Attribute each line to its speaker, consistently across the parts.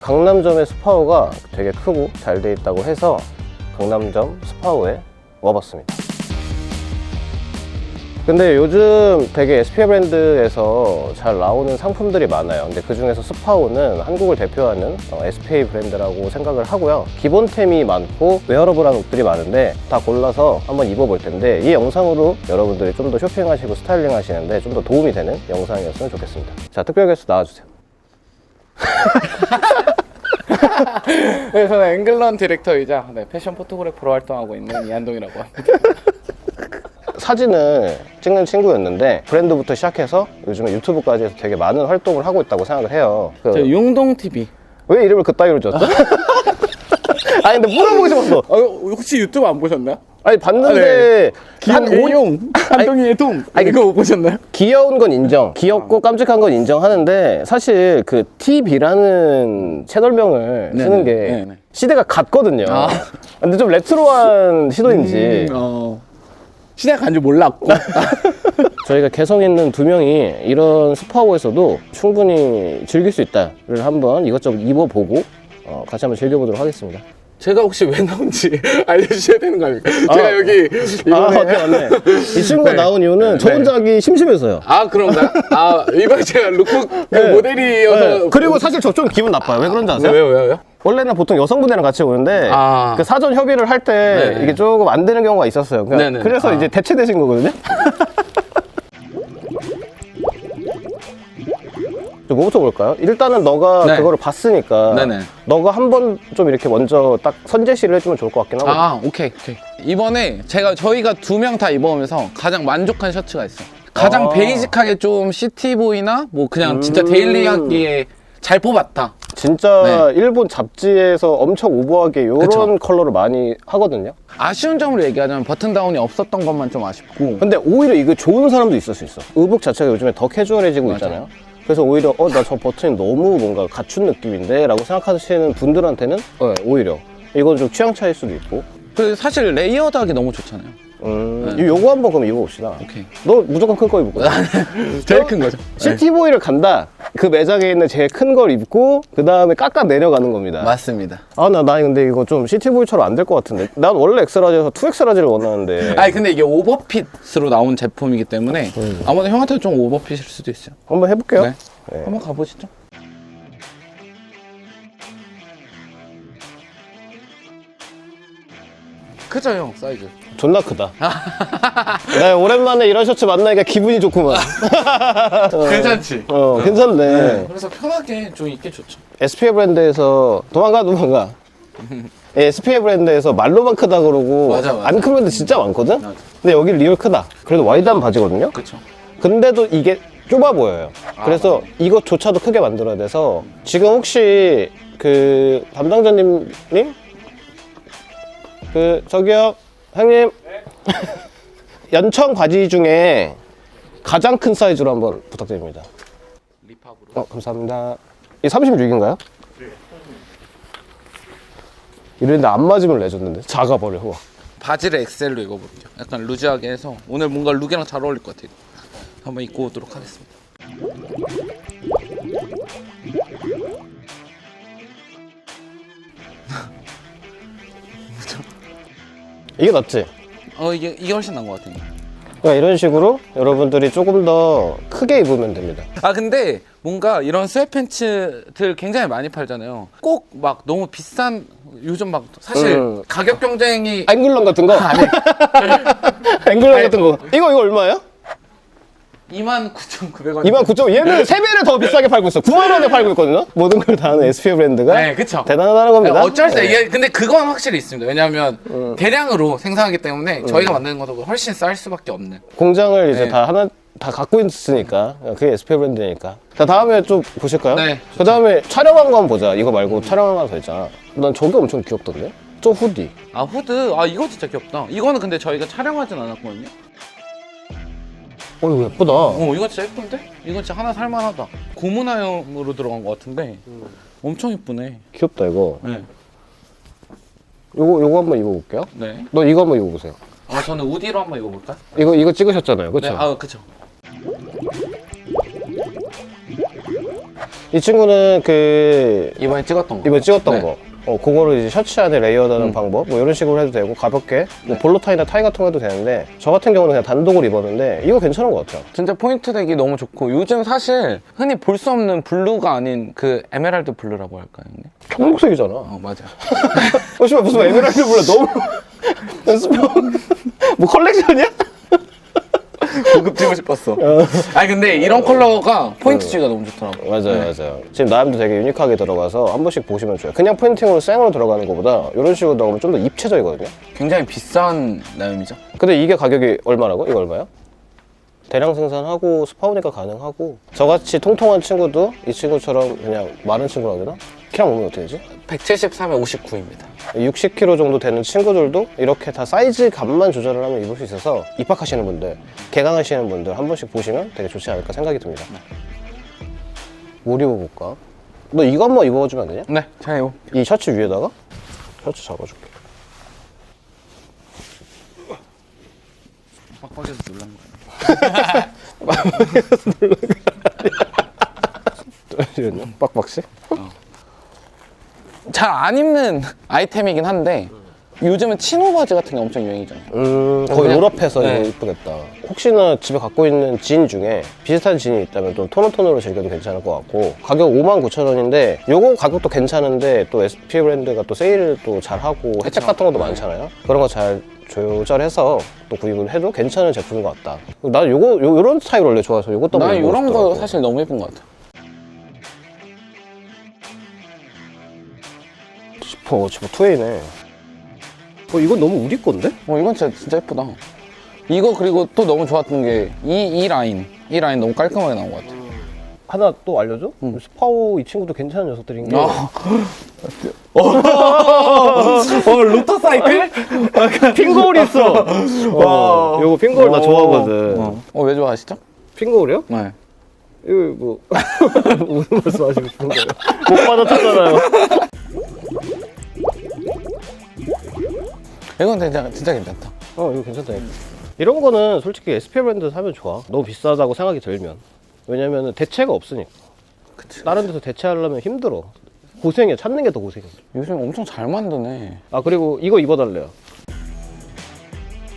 Speaker 1: 강남점의 스파오가 되게 크고 잘 돼 있다고 해서 강남점 스파오에 와봤습니다. 근데 요즘 되게 SPA 브랜드에서 잘 나오는 상품들이 많아요. 근데 그 중에서 스파오는 한국을 대표하는 어, SPA 브랜드라고 생각을 하고요. 기본템이 많고 웨어러블한 옷들이 많은데 다 골라서 한번 입어볼 텐데 이 영상으로 여러분들이 좀 더 쇼핑하시고 스타일링 하시는데 좀 더 도움이 되는 영상이었으면 좋겠습니다. 자, 특별 게스트 나와주세요.
Speaker 2: 네, 저는 앵글런 디렉터이자 네, 패션 포토그래퍼로 활동하고 있는 이한동이라고 합니다.
Speaker 1: 사진을 찍는 친구였는데 브랜드부터 시작해서 요즘에 유튜브까지 해서 되게 많은 활동을 하고 있다고 생각을 해요. 그-
Speaker 2: 저 용동 TV.
Speaker 1: 왜 이름을 그따위로 지었죠? 아니 근데 물어보고 싶었어.
Speaker 2: 어, 혹시 유튜브 안 보셨나요?
Speaker 1: 아니 봤는데 한 오-
Speaker 2: 용 한동이의 동.
Speaker 1: 아니,
Speaker 2: 이거 못 보셨나요?
Speaker 1: 귀여운 건 인정, 귀엽고 깜찍한 건 인정하는데 사실 그 TV라는 채널명을
Speaker 2: 네네,
Speaker 1: 쓰는 게
Speaker 2: 네네.
Speaker 1: 시대가 같거든요.
Speaker 2: 아.
Speaker 1: 근데 좀 레트로한 시도인지
Speaker 2: 어, 시대가 간지 몰랐고.
Speaker 1: 저희가 개성 있는 두 명이 이런 스파오에서도 충분히 즐길 수 있다를 한번 이것저것 입어보고 어, 같이 한번 즐겨보도록 하겠습니다.
Speaker 2: 제가 혹시 왜 나온지 알려주셔야 되는 거 아닙니까? 제가
Speaker 1: 아.
Speaker 2: 여기
Speaker 1: 아,
Speaker 2: 이번에
Speaker 1: 맞네, 맞네. 이 친구가
Speaker 2: 네.
Speaker 1: 나온 이유는 저
Speaker 2: 네.
Speaker 1: 혼자 하기 심심해서요.
Speaker 2: 아 그런가요? 아 이번에 제가 룩북 그
Speaker 1: 네.
Speaker 2: 모델이어서
Speaker 1: 네. 그리고 사실 저 좀 기분 나빠요. 왜 그런지 아세요?
Speaker 2: 왜요 왜요 왜요?
Speaker 1: 원래는 보통 여성분이랑 같이 오는데
Speaker 2: 아.
Speaker 1: 그 사전 협의를 할때
Speaker 2: 네네.
Speaker 1: 이게 조금 안 되는 경우가 있었어요. 그러니까
Speaker 2: 네네.
Speaker 1: 그래서
Speaker 2: 아.
Speaker 1: 이제 대체되신 거거든요. 뭐부터 볼까요? 일단은 너가
Speaker 2: 네.
Speaker 1: 그거를 봤으니까
Speaker 2: 네네.
Speaker 1: 너가 한 번 좀 이렇게 먼저 딱 선제시를 해주면 좋을 것 같긴 하고
Speaker 2: 아 오케이 오케이 이번에 제가 저희가 두 명 다 입어보면서 가장 만족한 셔츠가 있어요 가장
Speaker 1: 아.
Speaker 2: 베이직하게 좀 시티보이나 뭐 그냥 진짜
Speaker 1: 음.
Speaker 2: 데일리하기에 잘 뽑았다
Speaker 1: 진짜 일본 잡지에서 엄청 오버하게 이런
Speaker 2: 네. 그쵸.
Speaker 1: 컬러를 많이 하거든요.
Speaker 2: 아쉬운 점을 얘기하자면 버튼 다운이 없었던 것만 좀 아쉽고
Speaker 1: 근데 오히려 이거 좋은 사람도 있을 수 있어. 의복 자체가 요즘에 더 캐주얼해지고. 있잖아요. 그래서 오히려 어 나 저 버튼이 너무 뭔가 갖춘 느낌인데? 라고 생각하시는 분들한테는 어, 오히려 이건 좀 취향 차일 수도 있고.
Speaker 2: 그 사실 레이어드하기 너무 좋잖아요
Speaker 1: 음,
Speaker 2: 네.
Speaker 1: 요거 한번 그럼 입어봅시다.
Speaker 2: 오케이.
Speaker 1: 너 무조건 큰 거 입을 거야.
Speaker 2: 제일 큰 거죠.
Speaker 1: 시티보이를 간다. 그 매장에 있는 제일 큰 걸 입고 그 다음에 깎아 내려가는 겁니다.
Speaker 2: 맞습니다.
Speaker 1: 아 나 나 근데 이거 좀 시티보이처럼 안 될 것 같은데. 난 원래 엑스라지에서 2엑스라지를 원하는데.
Speaker 2: 아니 근데 이게 오버핏으로 나온 제품이기 때문에
Speaker 1: 음.
Speaker 2: 아마도 형한테 좀 오버핏일 수도 있어요.
Speaker 1: 한번 해볼게요.
Speaker 2: 네.
Speaker 1: 네.
Speaker 2: 한번 가보시죠 크죠 형 사이즈
Speaker 1: 존나 크다 네 오랜만에 이런 셔츠 만나니까 기분이 좋구만
Speaker 2: 괜찮지?
Speaker 1: 어 괜찮네
Speaker 2: 그래서 편하게 좀 입기 좋죠.
Speaker 1: SPA 브랜드에서 도망가 도망가 예, SPA 브랜드에서 말로만 크다 그러고
Speaker 2: 맞아, 맞아.
Speaker 1: 안 큰 브랜드 진짜 많거든
Speaker 2: 맞아.
Speaker 1: 근데 여기 리얼 크다 그래도 와이드한 바지거든요
Speaker 2: 그렇죠.
Speaker 1: 근데도 이게 좁아 보여요 그래서 이것조차도 크게 만들어야 돼서 지금 혹시 그 담당자님 님? 그 저기요 형님 연청 바지 중에 가장 큰 사이즈로 한번 부탁드립니다
Speaker 2: 립합으로.
Speaker 1: 어, 감사합니다. 이 36인가요? 이랬는데 안 맞으면 레전드인데 작아 버려 와.
Speaker 2: 바지를 엑셀로 입어볼게요. 약간 루즈하게 해서 오늘 뭔가 룩이랑 잘 어울릴 것 같아요. 한번 입고 오도록 하겠습니다.
Speaker 1: 이게 낫지?
Speaker 2: 어 이게 이게 훨씬 나은 것 같아요.
Speaker 1: 그러니까 이런 식으로 여러분들이 조금 더 크게 입으면 됩니다.
Speaker 2: 아 근데 뭔가 이런 스웨팬츠들 굉장히 많이 팔잖아요. 꼭 막 너무 비싼 요즘 막 사실
Speaker 1: 음.
Speaker 2: 가격 경쟁이
Speaker 1: 앵글런 같은 거?
Speaker 2: 아니
Speaker 1: 앵글런 같은 거. 이거 이거 얼마예요?
Speaker 2: 29,900원.
Speaker 1: 2만 9천 얘는 세배를더 비싸게 팔고 있어. 9만 원에 팔고 있거든요. 모든 걸 다 하는 SPA 브랜드가.
Speaker 2: 네, 그쵸.
Speaker 1: 대단하다는 겁니다.
Speaker 2: 어쩔 수 없어요.
Speaker 1: 네.
Speaker 2: 이게 근데 그건 확실히 있습니다. 왜냐하면 대량으로 생산하기 때문에 저희가 만드는 것보다 훨씬 쌀 수밖에 없는.
Speaker 1: 공장을 이제
Speaker 2: 네.
Speaker 1: 다 하나 다 갖고 있으니까 그게 SPA 브랜드니까. 자 다음에 좀 보실까요?
Speaker 2: 네,
Speaker 1: 그 다음에 촬영한 거 한번 보자. 이거 말고 촬영한 거 더 있잖아. 난 저게 엄청 귀엽던데. 저 후디.
Speaker 2: 아 후드 아 이거 진짜 귀엽다. 이거는 근데 저희가 촬영하진 않았거든요.
Speaker 1: 어 이거 예쁘다.
Speaker 2: 어 이거 진짜 예쁜데? 이거 진짜 하나 살만하다. 고무나염으로 들어간 것 같은데 엄청 예쁘네.
Speaker 1: 귀엽다 이거.
Speaker 2: 네.
Speaker 1: 요거 요거 한번 입어볼게요.
Speaker 2: 네.
Speaker 1: 너 이거 한번 입어보세요.
Speaker 2: 아 저는 우디로 한번 입어볼까?
Speaker 1: 이거 이거 찍으셨잖아요, 그렇죠?
Speaker 2: 네. 아 그쵸.
Speaker 1: 이 친구는 그
Speaker 2: 이번에 찍었던 거.
Speaker 1: 이번에 찍었던
Speaker 2: 네.
Speaker 1: 거. 어, 그거를 이제 셔츠 안에 레이어드하는 방법, 뭐 이런 식으로 해도 되고, 가볍게, 뭐 볼로 타이나 타이 같은 거 해도 되는데, 저 같은 경우는 그냥 단독으로 입었는데, 이거 괜찮은 것 같아요.
Speaker 2: 진짜 포인트 되기 너무 좋고 요즘 사실 흔히 볼 수 없는 블루가 아닌 그 에메랄드 블루라고 할까요, 형님?
Speaker 1: 청록색이잖아.
Speaker 2: 어 맞아.
Speaker 1: 어, 씨발, 무슨 에메랄드 블루 너무. 연습 뭐 컬렉션이야?
Speaker 2: 고급 지고 싶었어. 아니 근데 이런 컬러가 포인트 주기가 너무 좋더라고.
Speaker 1: 맞아요, 맞아요. 지금 나름도 되게 유니크하게 들어가서 한 번씩 보시면 좋아요. 그냥 포인팅으로 생으로 들어가는 것보다 이런 식으로 들어가면 좀 더 입체적이거든요.
Speaker 2: 굉장히 비싼 라임이죠.
Speaker 1: 근데 이게 가격이 얼마라고? 이거 얼마야? 대량 생산하고 스파오니까 가능하고 저같이 통통한 친구도 이 친구처럼 그냥 마른 친구라 그러나? 키랑 몸이 어떻게 되지?
Speaker 2: 173에 59입니다.
Speaker 1: 60kg 정도 되는 친구들도 이렇게 다 사이즈 감만 조절을 하면 입을 수 있어서 입학하시는 분들, 개강하시는 분들 한 번씩 보시면 되게 좋지 않을까 생각이 듭니다. 뭘 입어볼까? 너 이거 한번 입어주면 안 되냐?
Speaker 2: 네, 자 이거.
Speaker 1: 이 셔츠 위에다가 셔츠 잡아줄게.
Speaker 2: 빡빡해서 놀란 거야.
Speaker 1: 빡빡씨?
Speaker 2: 잘 안 입는 아이템이긴 한데 요즘은 치노 바지 같은 게 엄청 유행이잖아요.
Speaker 1: 음, 거의
Speaker 2: 그냥-
Speaker 1: 롤업해서
Speaker 2: 네.
Speaker 1: 이거 이쁘겠다. 혹시나 집에 갖고 있는 진 중에 비슷한 진이 있다면 좀 톤온톤으로 즐겨도 괜찮을 것 같고 가격 59,000원인데 요거 가격도 괜찮은데 또 SP 브랜드가 또 세일을 또 잘하고 혜택 같은 것도 많잖아요. 그런 거 잘 조절해서 또 구입을 해도 괜찮은 제품인 것 같다. 나는 요거 요, 요런 스타일 원래 좋아서 요것도
Speaker 2: 난
Speaker 1: 한번
Speaker 2: 이런 거
Speaker 1: 입어보고
Speaker 2: 사실 너무 예쁜 것 같아.
Speaker 1: 어. 지금 투웨이네. 어, 이건 너무 우리 건데?
Speaker 2: 어 이건 진짜 진짜 예쁘다. 이거 그리고 또 너무 좋았던 게 이 이 라인 이 라인 너무 깔끔하게 나온 것 같아.
Speaker 1: 하나 또 알려줘? 스파오 이 친구도 괜찮은 녀석들인 게
Speaker 2: 아. 어 루터 사이클?
Speaker 1: 핑거홀이 있어. 어, 요거 핑거홀 나 좋아하거든.
Speaker 2: 어왜 좋아하시죠?
Speaker 1: 핑거홀이요?
Speaker 2: 네.
Speaker 1: 이거 뭐 무슨 말씀 하시고 싶은 거예요? 못 받아쳤잖아요.
Speaker 2: 이건 진짜 진짜 괜찮다.
Speaker 1: 어 이거 괜찮다. 이런 거는 솔직히 SP 브랜드 사면 좋아. 너무 비싸다고 생각이 들면. 왜냐면은 대체가 없으니까.
Speaker 2: 그치.
Speaker 1: 다른 데서 대체하려면 힘들어. 고생이야. 찾는 게 더 고생이야.
Speaker 2: 요즘 엄청 잘 만드네.
Speaker 1: 아 그리고 이거 입어달래요.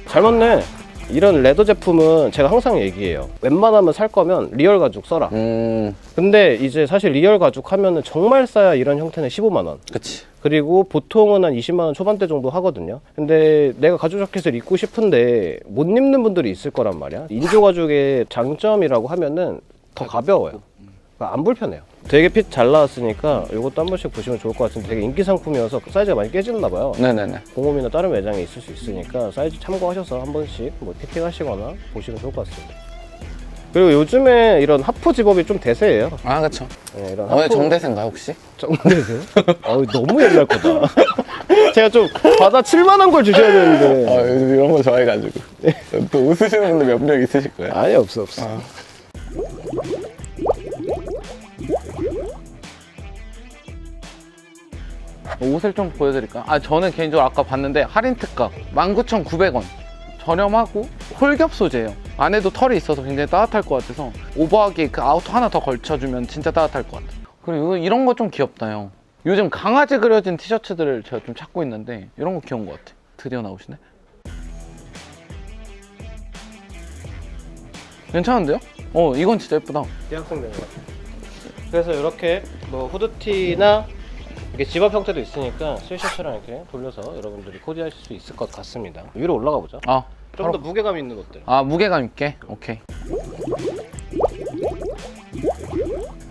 Speaker 1: 잘 맞네. 이런 레더 제품은 제가 항상 얘기해요. 웬만하면 살 거면 리얼 가죽 써라.
Speaker 2: 음,
Speaker 1: 근데 이제 사실 리얼 가죽 하면은 정말 싸야 이런 형태는 15만 원.
Speaker 2: 그치.
Speaker 1: 그리고 보통은 한 20만 원 초반대 정도 하거든요. 근데 내가 가죽 자켓을 입고 싶은데 못 입는 분들이 있을 거란 말이야. 인조 가죽의 장점이라고 하면은 더 가벼워요. 그러니까 안 불편해요. 되게 핏 잘 나왔으니까 이것도 한 번씩 보시면 좋을 것 같은데 되게 인기 상품이어서 사이즈가 많이 깨지나 봐요.
Speaker 2: 네네네.
Speaker 1: 공홈이나 다른 매장에 있을 수 있으니까 사이즈 참고하셔서 한 번씩 뭐 피팅 하시거나 보시면 좋을 것 같습니다. 그리고 요즘에 이런 하프 집업이 좀 대세예요.
Speaker 2: 아 그쵸.
Speaker 1: 네, 이런
Speaker 2: 어,
Speaker 1: 하프
Speaker 2: 정대세인가요 혹시?
Speaker 1: 정대세요? 어우 너무 옛날 거다. 제가 좀 받아칠 만한 걸 주셔야 되는데.
Speaker 2: 아, 요즘 이런 거 좋아해가지고. 또 웃으시는 분들 몇 명 있으실 거예요.
Speaker 1: 아니 없어 없어.
Speaker 2: 옷을 좀 보여드릴까요? 아, 저는 개인적으로 아까 봤는데 할인 특가 19,900원. 저렴하고 홀겹 소재예요. 안에도 털이 있어서 굉장히 따뜻할 것 같아서 오버하게 그 아우터 하나 더 걸쳐주면 진짜 따뜻할 것 같아요. 그리고 이런 거 좀 귀엽다 형. 요즘 강아지 그려진 티셔츠들을 제가 좀 찾고 있는데 이런 거 귀여운 것 같아. 드디어 나오시네. 괜찮은데요? 어, 이건 진짜 예쁘다.
Speaker 1: 대학생 되는 거. 그래서 이렇게 뭐 후드티나 이게 집업 형태도 있으니까 스웨셔츠랑 이렇게 돌려서 여러분들이 코디하실 수 있을 것 같습니다. 위로 올라가 보자.
Speaker 2: 아,
Speaker 1: 좀 더 무게감 있는 것들.
Speaker 2: 아 무게감 있게. 오케이.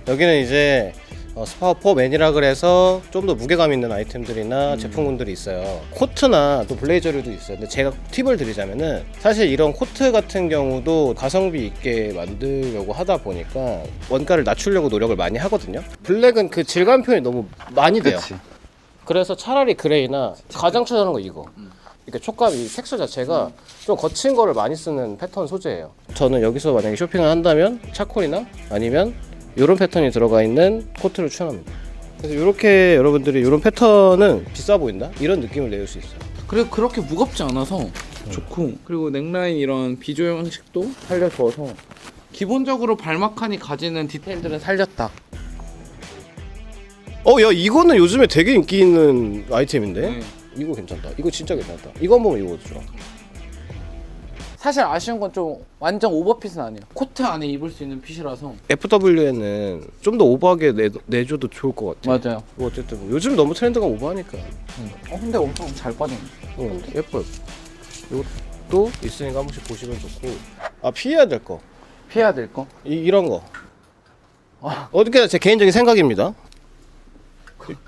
Speaker 1: 여기는 이제 어, 스파워4 맨이라 그래서 좀 더 무게감 있는 아이템들이나 제품군들이 있어요. 코트나 또 블레이저류도 있어요. 근데 제가 팁을 드리자면은 사실 이런 코트 같은 경우도 가성비 있게 만들려고 하다 보니까 원가를 낮추려고 노력을 많이 하거든요. 블랙은 그 질감 표현이 너무 많이 돼요.
Speaker 2: 그치.
Speaker 1: 그래서 차라리 그레이나 가장 추천하는 거 이거. 이렇게 촉감 이 텍스처 자체가 좀 거친 거를 많이 쓰는 패턴 소재예요. 저는 여기서 만약에 쇼핑을 한다면 차콜이나 아니면 이런 패턴이 들어가 있는 코트를 추천합니다. 그래서 이렇게 여러분들이 이런 패턴은 비싸 보인다 이런 느낌을 내줄 수 있어요.
Speaker 2: 그리고 그렇게 무겁지 않아서 좋고 그리고 넥라인 이런 비조 형식도 살려줘서 기본적으로 발막칸이 가지는 디테일들은 살렸다.
Speaker 1: 어, 야, 이거는 요즘에 되게 인기 있는 아이템인데?
Speaker 2: 네.
Speaker 1: 이거 괜찮다. 이거 진짜 괜찮다. 이거 한번 입어보죠.
Speaker 2: 사실 아쉬운 건 좀 완전 오버핏은 아니에요. 코트 안에 입을 수 있는 핏이라서.
Speaker 1: FW에는 좀 더 오버하게 내, 내줘도 좋을 것 같아.
Speaker 2: 맞아요.
Speaker 1: 뭐 어쨌든 뭐 요즘 너무 트렌드가 오버하니까.
Speaker 2: 어 근데 엄청 잘 빠지네.
Speaker 1: 응, 예뻐요. 이것도 있으니까 한 번씩 보시면 좋고. 아, 피해야 될 거.
Speaker 2: 피해야 될 거.
Speaker 1: 이, 이런 거. 어떻게 제 개인적인 생각입니다.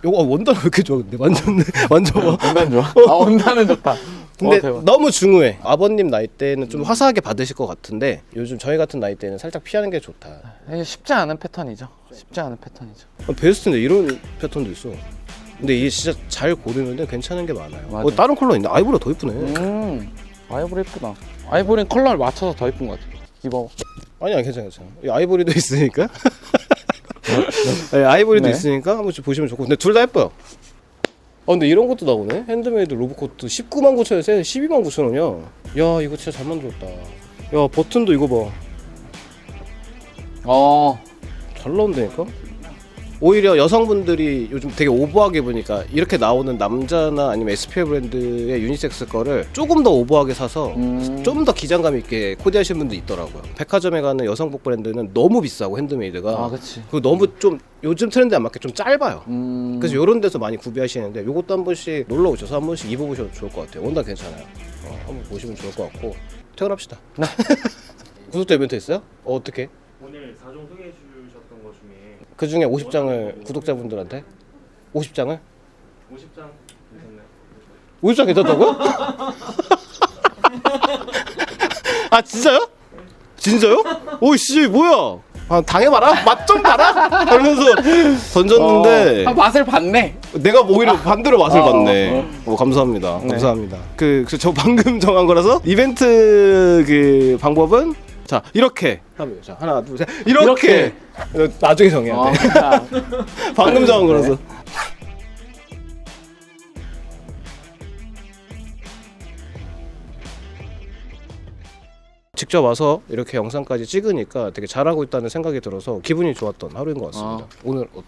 Speaker 1: 요거 어, 원단 왜 이렇게 좋아 근데 완전 완전 와.
Speaker 2: 원단 좋아. 아 원단은 좋다.
Speaker 1: 근데
Speaker 2: 어.
Speaker 1: 너무 중후해. 아버님 나이 때는 좀 화사하게 받으실 것 같은데 요즘 저희 같은 나이 때는 살짝 피하는 게 좋다.
Speaker 2: 이게 쉽지 않은 패턴이죠. 쉽지 않은 패턴이죠.
Speaker 1: 어, 베스트인데 이런 패턴도 있어. 근데 이게 진짜 잘 고르면 괜찮은 게 많아요. 어, 다른 컬러 있네. 아이보리가 더 이쁘네.
Speaker 2: 음 아이보리 예쁘다. 아이보리는 컬러를 맞춰서 더 예쁜 것 같아. 입어.
Speaker 1: 아니야 괜찮아 괜찮아. 이 아이보리도 있으니까. 네, 아이보리도
Speaker 2: 네.
Speaker 1: 있으니까 한 번 씩 보시면 좋고. 근데 둘 다 예뻐요. 아 근데 이런 것도 나오네. 핸드메이드 로브코트 19만 9천 원에 12만 9천 원이야. 야 이거 진짜 잘 만들었다. 야 버튼도 이거 봐.
Speaker 2: 어.
Speaker 1: 잘 나온다니까? 오히려 여성분들이 요즘 되게 오버하게 보니까 이렇게 나오는 남자나 아니면 SPF 브랜드의 유니섹스 거를 조금 더 오버하게 사서
Speaker 2: 음.
Speaker 1: 좀 더 기장감 있게 코디하시는 분도 있더라고요. 백화점에 가는 여성복 브랜드는 너무 비싸고 핸드메이드가
Speaker 2: 아 그치.
Speaker 1: 그리고 너무 좀 요즘 트렌드에 안 맞게 좀 짧아요.
Speaker 2: 음.
Speaker 1: 그래서 이런 데서 많이 구비하시는데 이것도 한 번씩 놀러 오셔서 한 번씩 입어보셔도 좋을 것 같아요. 원단 괜찮아요. 어, 한번 보시면 좋을 것 같고 퇴근합시다.
Speaker 2: 네.
Speaker 1: 구독자 이벤트 있어요? 어, 어떻게?
Speaker 3: 오늘 4종 소개해 주셨던 것 중에
Speaker 1: 그 중에 50장을 구독자분들한테 50장을
Speaker 3: 50장 괜찮나요?
Speaker 1: 50장 괜찮다고요? 아 진짜요? 진짜요? 오씨 뭐야? 아 당해봐라 맛 좀 봐라 하면서 던졌는데
Speaker 2: 어. 아, 맛을 봤네.
Speaker 1: 내가 오히려 반대로 맛을
Speaker 2: 어.
Speaker 1: 봤네. 어, 감사합니다.
Speaker 2: 네.
Speaker 1: 감사합니다. 그 저 방금 정한 거라서 이벤트 그 방법은 자 이렇게 하면 자 하나 둘 셋 이렇게, 나중에 정해야
Speaker 2: 어.
Speaker 1: 돼. 방금 정한 거라서. 직접 와서 이렇게 영상까지 찍으니까 되게 잘하고 있다는 생각이 들어서 기분이 좋았던 하루인 것 같습니다.
Speaker 2: 어.
Speaker 1: 오늘 어,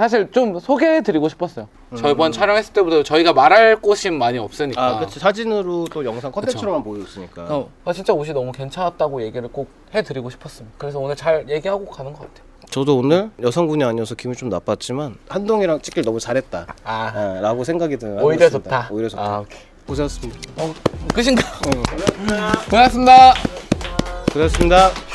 Speaker 2: 사실 좀 소개해드리고 싶었어요. 저번 촬영했을 때보다 저희가 말할 곳이 많이 없으니까.
Speaker 1: 아, 그치 사진으로 또 영상 컨텐츠로만 보여줬으니까.
Speaker 2: 어, 아, 진짜 옷이 너무 괜찮았다고 얘기를 꼭 해드리고 싶었습니다. 그래서 오늘 잘 얘기하고 가는 것 같아요.
Speaker 1: 저도 오늘 여성분이 아니어서 기분이 좀 나빴지만 한동이랑 찍길 너무 잘했다.
Speaker 2: 아,
Speaker 1: 아, 라고 생각이 드는
Speaker 2: 오히려. 좋다.
Speaker 1: 오히려 좋다.
Speaker 2: 아, 오케이.
Speaker 1: 고생하셨습니다.
Speaker 2: 끝인가? 고맙습니다.
Speaker 1: 고생하셨습니다.